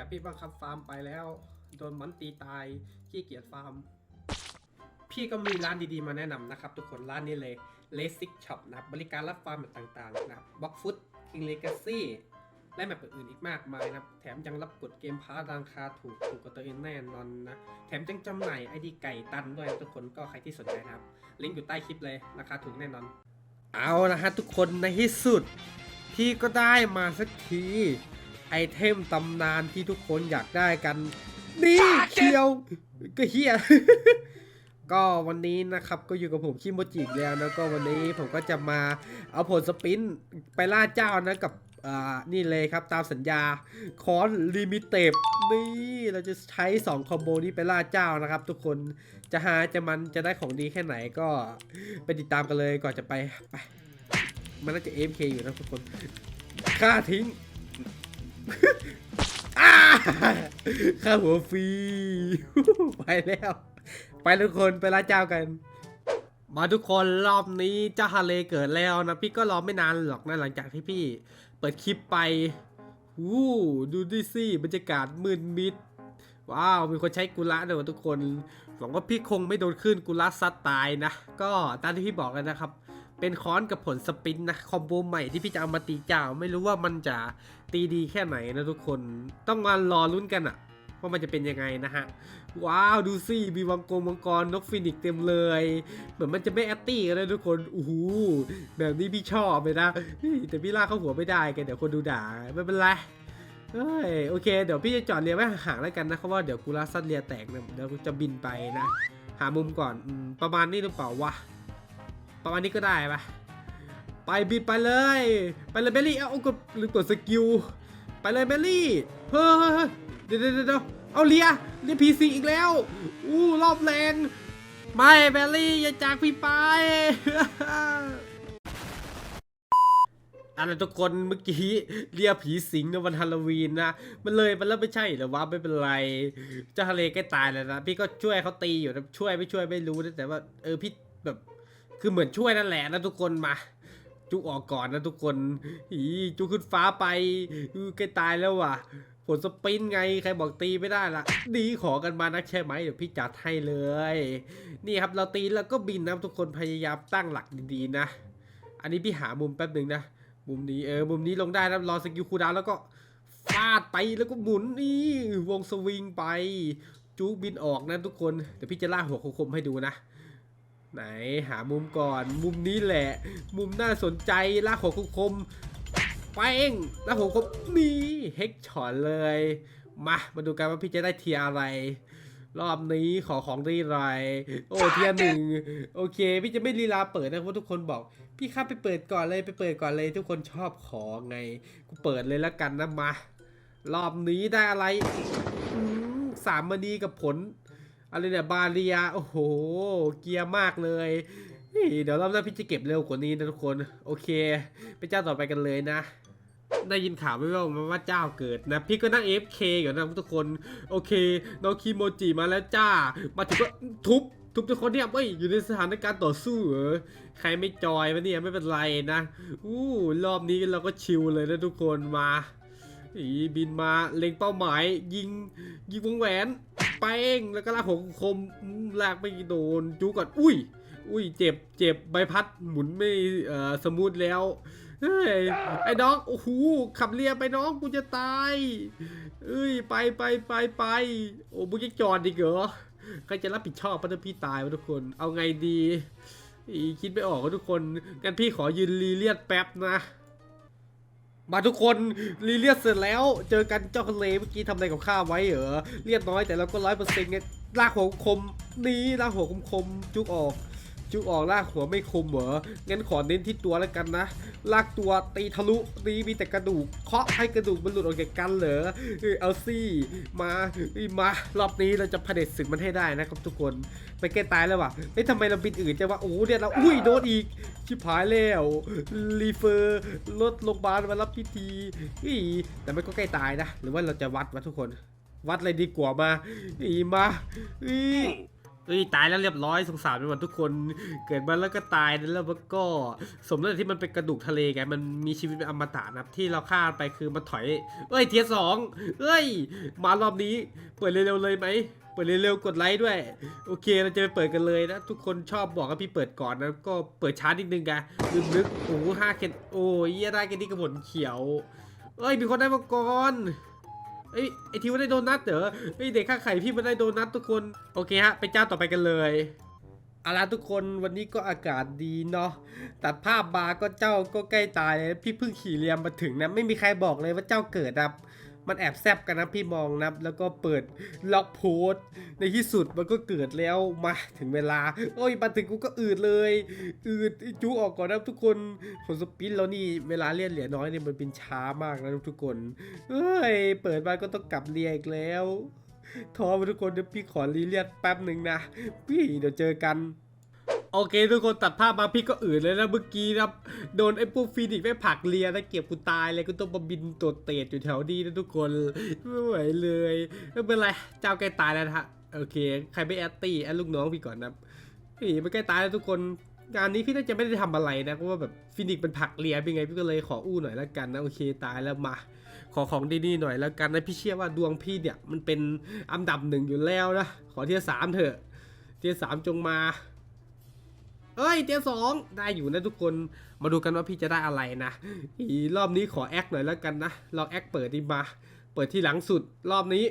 แบบพี่บังคับฟาร์มไปแล้ว โดนมันตีตายขี้เกียจฟาร์ม พี่ก็มีร้านดีๆมาแนะนำนะครับทุกคนร้านนี้เลย l a s i c Shop นะบบริการรับฟาร์มแบบต่างๆนะบ b l o c k f o o t King Legacy และแบบอื่นอีกมากมายนะแถมยังรับกดเกมพาร์ราคาถูกถูกกว่าตัวเองแน่นอนนะ แถมยังจำหน่ายไอดีไก่ตันด้วยนะทุกคนก็ใครที่สนใจนะครับ ลิงก์อยู่ใต้คลิปเลยราคาถูกแน่นอน เอาละฮะทุกคนในที่สุด พี่ก็ได้มาสักที ไอเทมตำนานที่ทุกคนอยากได้กัน นี่เคียวก็เฮียก็วันนี้นะครับก็อยู่กับผมคิโมจิอีกแล้วนะก็วันนี้ผมก็จะมาเอาผลสปินไปล่าเจ้านะกับอ่านี่เลยครับตามสัญญาคอนลิมิเต็ดนี่เราจะใช้ 2 คอมโบนี้ไปล่าเจ้านะครับ ทุกคนจะหาจะมันจะได้ของดีแค่ไหนก็ไปติดตามกันเลยก่อนจะไปไป มันน่าจะ AFK อยู่นะทุกคนฆ่าทิ้ง อ้าหัวฟรี ไปแล้ว ไปทุกคนไปล่าเจ้ากัน มาทุกคนรอบนี้เจ้าฮาเลเกิดแล้วนะ พี่ก็รอไม่นานหรอกนะหลังจากที่พี่เปิดคลิปไปวู้ดูดิสิบรรยากาศมืดมิด ว้าว มีคนใช้กุละด้วยทุกคนหวังว่าพี่คงไม่โดนขึ้นกุละซัดตายนะ ก็ตามที่พี่บอกกันนะครับ เป็นค้อนกับผลสปินนะคอมโบใหม่ที่พี่จะเอามาตีเจ้า ไม่รู้ว่ามันจะตีดีแค่ไหนนะทุกคนต้องมารอลุ้นกันอะว่ามันจะเป็นยังไงนะฮะ ว้าว ดูสิมีวังกรมังกรนกฟินิกเต็มเลย เหมือนมันจะไม่แอตตี้เลยทุกคนโอ้โหแบบนี้พี่ชอบเลยนะแต่พี่ลากเข้าหัวไม่ได้กันเดี๋ยวคนดูด่าไม่เป็นไรเฮ้ยโอเค เดี๋ยวพี่จะจอดเรียไว้ห่างๆแล้วกันนะเพราะว่าเดี๋ยวกูรัสซัดเรียแตกนะเดี๋ยวกูจะบินไปนะ หามุมก่อนอประมาณนี้หรือเปล่าวะ ประมาณนี้ก็ได้ปะไปบินไปเลย ไปเลยเบลลี่ เอ้ากดลืมกดสกิล ไปเลยเบลลี่ เฮ้ยเดี๋ยวเดี๋ยวเดี๋ยวเอาเลียเลียพีซีอีกแล้ว อู้รอบแรง ไม่เบลลี่อย่าจากพี่ไปอะไรทุกคนเมื่อกี้เรียกผีสิงในวันฮาโลวีนนะมันเลยมันแล้วไม่ใช่เหรอวะไม่เป็นไร เจ้าทะเลใกล้ตายแล้วนะ พี่ก็ช่วยเขาตีอยู่นะช่วยไม่ช่วยไม่รู้นะแต่ว่าเออพี่แบบ คือเหมือนช่วยนั่นแหละนะทุกคนมา จุกออกก่อนนะทุกคนอีจุกขึ้นฟ้าไปอือใกล้ตายแล้วว่ะผลสปินไงใครบอกตีไม่ได้ละดีขอกันมานักใช่ไหมเดี๋ยวพี่จัดให้เลย นี่ครับเราตีแล้วก็บินนะทุกคนพยายามตั้งหลักดีๆนะ อันนี้พี่หามุมแป๊บหนึ่งนะมุมนี้เออมุมนี้ลงได้นะรอสกิลคูดาวแล้วก็ฟาดไปแล้วก็หมุนนี่วงสวิงไป จูบินออกนะทุกคนเดี๋ยวพี่จะล่าหัวคมให้ดูนะ ไหนหามุมก่อน มุมนี้แหละ มุมน่าสนใจลากหัวคมๆไปเองลากหัวคมนี่เฮกช็อตเลย มามาดูกันว่าพี่จะได้เทียอะไร รอบนี้ขอของรีไรโอ้เทียหนึ่งโอเค พี่จะไม่ลีลาเปิดนะเพราะทุกคนบอก พี่ข้าไปเปิดก่อนเลยไปเปิดก่อนเลย ทุกคนชอบของไงกูเปิดเลยแล้วกันนะมารอบนี้ได้อะไรสามมณีกับผล อะไรเนี่ยบาเรียโอ้โห เกียร์มากเลยเฮ้ยเดี๋ยวรอบหน้าพี่จะเก็บเร็วกว่านี้นะทุกคน โอเคไปเจ้าต่อไปกันเลยนะ ได้ยินข่าวไม่ว่ามาว่าเจ้าเกิดนะ พี่ก็นั่ง AFK อยู่นะทุกคน โอเค น้องคีโมจิมาแล้วจ้า มาถึงก็ทุบทุบทุกคนเนี่ยเอ้ยอยู่ในสถานการณ์ต่อสู้เหรอใครไม่จอยวะเนี่ยไม่เป็นไรนะอู้รอบนี้เราก็ชิลเลยนะทุกคนมาอีบินมาเล็งเป้าหมายยิงยิงวงแหวน แป้งแล้วก็ลากหัวคมลากไม่โดนจูก่อนอุ้ย อุ้ยเจ็บเจ็บใบพัดหมุนไม่เอ่อสมูทแล้วเฮ้ยไอ้น้องโอ้โหขับเรือไปน้องกูจะตายเอ้ยไปไปไปไปโอ้มึงจะจอดดิเหรอใครจะรับผิดชอบปะถ้าพี่ตายวะทุกคน เอาไงดี คิดไม่ออกว่าทุกคนงั้นพี่ขอยืนรีเลียดแป๊บนะ มาทุกคนรีเลียสเสร็จแล้วเจอกันเจ้าทะเลเมื่อกี้ทำอะไรกับข้าไว้เหรอเรียดน้อยแต่เราก็ร้อยเปอร์เซ็นต์ไงลากหัวคมนี่ลากหัวคมคมจุกออก จุกออกลากหัวไม่คมเหรองั้นขอเน้นที่ตัวแล้วกันนะ ลากตัวตีทะลุตีมีแต่กระดูก เคาะให้กระดูกมันหลุดออกจากกันเหรอเออเอาซี่มาอ้ยมา รอบนี้เราจะเผด็จศึกมันให้ได้นะครับทุกคน ไปแก้ตายแล้วว่ะเฮ้ยทำไมเราบินอื่นจังวะโอ้โหเนี่ยเราอุ้ยโดนอีก ชิบหายแล้วรีเฟอร์รถโรงพยาบาลมารับพิธีอีแต่ไมันก็ใกล้ตายนะ หรือว่าเราจะวัดวะทุกคน วัดอะไรดีกว่ามาอีมาอี เอ้ยตายแล้วเรียบร้อยสงสารไปหมดทุกคน เกิดมาแล้วก็ตายแล้วมันก็สมแล้วที่มันเป็นกระดูกทะเลไงมันมีชีวิตเป็นอมตะนะที่เราฆ่าไปคือมันถอย เอ้ยเทียสองเอ้ย มารอบนี้เปิดเร็วๆเลยไหมเปิดเร็วๆกดไลค์ด้วย โอเคเราจะไปเปิดกันเลยนะ ทุกคนชอบบอกว่าพี่เปิดก่อนนะก็เปิดช้านิดนึงไงลืมนึกโอ้ห้าเคนโอ้ยเหี้ยได้แค่นี้กระบนเขียว เอ้ยมีคนได้มาก่อน เอ้ยไอทิวได้โดนัทเหรอเอ้ยเด็กข้าไข่พี่มันได้โดนัททุกคนโอเคฮะไปเจ้าต่อไปกันเลยเอาล่ะทุกคนวันนี้ก็อากาศดีเนาะตัดภาพบาร์ก็เจ้าก็ใกล้ตายเลยพี่เพิ่งขี่เรียมมาถึงนะไม่มีใครบอกเลยว่าเจ้าเกิดนะ มันแอบแซบกันนะพี่มองนะแล้วก็เปิดล็อกโพสต์ในที่สุดมันก็เกิดแล้วมาถึงเวลา โอ้ยมาถึงกูก็อืดเลย อืดจูออกก่อนนะทุกคนผลสปินแล้วนี่เวลาเลียนเหลือน้อยเนี่ยมันเป็นช้ามากนะทุกคนเอ้ยเปิดมาก็ต้องกลับเรียนอีกแล้วท้อทุกคนเดี๋ยวพี่ขอรีเลียดแป๊บหนึ่งนะพี่เดี๋ยวเจอกัน โอเค ทุกคนตัดภาพมาพี่ก็อื่นเลยนะเมื่อกี้นะโดนไอ้พวกฟีนิกซ์ไม่ผักเลียนะเก็บกูตายเลยกูต้องมาบินตัวเตดอยู่แถวนี้นะทุกคนไม่ไหวเลยไม่เป็นไรเจ้าใกตายแล้วฮะโอเค ใครไม่แอตตี้แอดลูกน้องพี่ก่อนนะพี่มันใกล้ตายแล้วทุกคนงานนี้พี่น่าจะไม่ได้ทำอะไรนะเพราะว่าแบบฟินิกซ์มันผักเลียเป็นไงพี่ก็เลยขออู้หน่อยแล้วกันนะโอเคตายแล้วมา ขอของดีๆหน่อยแล้วกันนะพี่เชื่อว่าดวงพี่เนี่ยมันเป็นอันดับหนึ่งอยู่แล้วนะขอเทียสามเถอะ เทียสามจงมา เอ้ยเตียสองได้อยู่นะทุกคนมาดูกันว่าพี่จะได้อะไรนะอีรอบนี้ขอแอคหน่อยแล้วกันนะลองแอคเปิดดีมาเปิดที่หลังสุดรอบนี้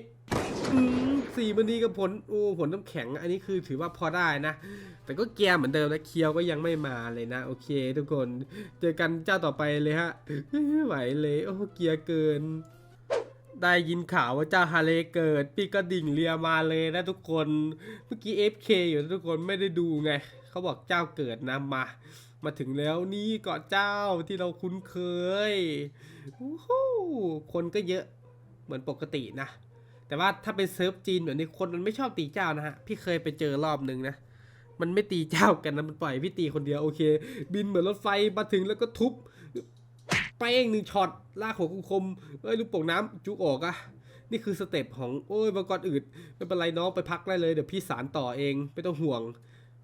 สี่มันดีกับผลโอ้ผลน้ำแข็ง อันนี้คือถือว่าพอได้นะ แต่ก็เกียร์เหมือนเดิมนะเคียวก็ยังไม่มาเลยนะ โอเค ทุกคน เจอกันเจ้าต่อไปเลยฮะไม่ไหวเลย โอ้เกียร์เกิน ได้ยินข่าวว่าเจ้าฮาเลเกิดพี่ก็ดิ่งเรียมาเลยนะทุกคน เมื่อกี้ FK อยู่นะทุกคนไม่ได้ดูไง เขาบอกเจ้าเกิดนะมา มาถึงแล้วนี่เกาะเจ้าที่เราคุ้นเคยอู้หูคนก็เยอะเหมือนปกตินะ แต่ว่าถ้าเป็นเซิร์ฟจีนแบบนี้คนมันไม่ชอบตีเจ้านะฮะ พี่เคยไปเจอรอบหนึ่งนะ มันไม่ตีเจ้ากันนะมันปล่อยพี่ตีคนเดียวโอเค บินเหมือนรถไฟมาถึงแล้วก็ทุบ ไปเองหนึ่งช็อตลากหัวคมเอ้ยลูกโป่งน้ำจุกออกอะนี่คือสเต็ปของโอ้ยมังกรอืดไม่เป็นไรน้องไปพักได้เลยเดี๋ยวพี่สารต่อเองไม่ต้องห่วง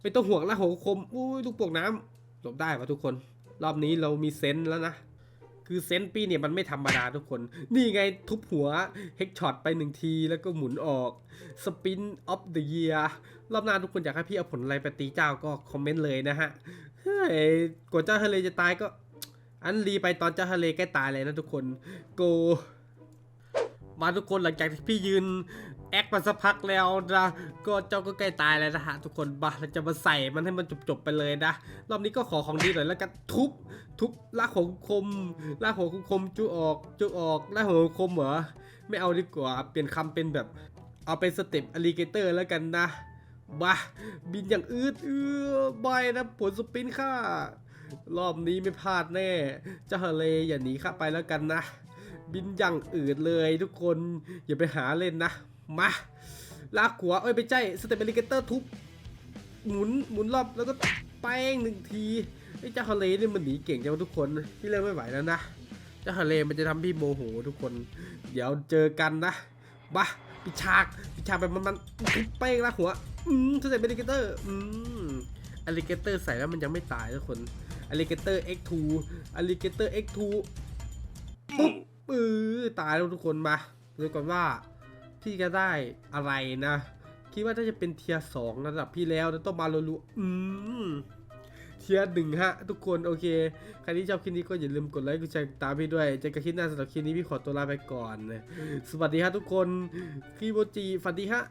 ไม่ต้องห่วงละหัวคมอุ้ยลูกโป่งน้ำหลบได้ปะทุกคน รอบนี้เรามีเซนแล้วนะคือเซนปีเนี่ยมันไม่ธรรมดาทุกคน นี่ไงทุบหัวเฮกช็อตไปหนึ่งทีแล้วก็หมุนออกสปินออฟเดอะเยียรอบหน้าทุกคนอยากให้พี่เอาผลอะไรไปตีเจ้าก็คอมเมนต์เลยนะฮะ เฮ้ยกว่าเจ้าทะเลจะตายก็ อันรีไปตอนเจ้าทะเลใกล้ตายเลยนะทุกคนโกมาทุกคนหลังจากที่พี่ยืนแอคมาสักพักแล้วนะก็เจ้าก็ใกล้ตายแล้วนะฮะทุกคนบาเราจะมาใส่มันให้มันจบๆไปเลยนะรอบนี้ก็ขอของดีหน่อยแล้วกันทุบทุบลากหัวคมลากหัวคมจุออกจุออกลากหัวคมเหรอไม่เอาดีกว่าเปลี่ยนคำเป็นแบบเอาเป็นสเต็ปอลิเกเตอร์แล้วกันนะบ้าบินอย่างอืดเออบายนะผลสปินค่า รอบนี้ไม่พลาดแน่ เจ้าทะเลอย่าหนีข้าไปแล้วกันนะ บินอย่างอืดเลยทุกคนอย่าไปหาเล่นนะ มาลากหัว เอ้ยไปใจสเต็ปอลิเกเตอร์ทุบหมุนหมุนรอบแล้วก็แป้งหนึ่งทีไอ้เจ้าทะเลนี่มันหนีเก่งจังทุกคนพี่เริ่มไม่ไหวแล้วนะเจ้าทะเลมันจะทำพี่โมโหทุกคน เดี๋ยวเจอกันนะบ้าปิชากปิชากไปมันมันทุบแป้งละหัวอืมสเต็ปอลิเกเตอร์อืม อลิเกเตอร์ใส่แล้วมันยังไม่ตายทุกคนอลิเกเตอร์ X2 อลิเกเตอร์ X2 ปุ๊บเออตายแล้วทุกคนมาดูก่อนว่าพี่จะได้อะไรนะ คิดว่าถ้าจะเป็นเทียร์สองระดับพี่แล้วนะต้องมาลัวๆอืมเทียร์หนึ่งฮะ ทุกคนโอเคใครที่ชอบคลิปนี้ก็อย่าลืมกดไลค์กดแชร์ตามพี่ด้วยเจอกันคลิปหน้าสำหรับคลิปนี้พี่ขอตัวลาไปก่อน สวัสดีฮะทุกคนคีโบจีฝันดีฮะ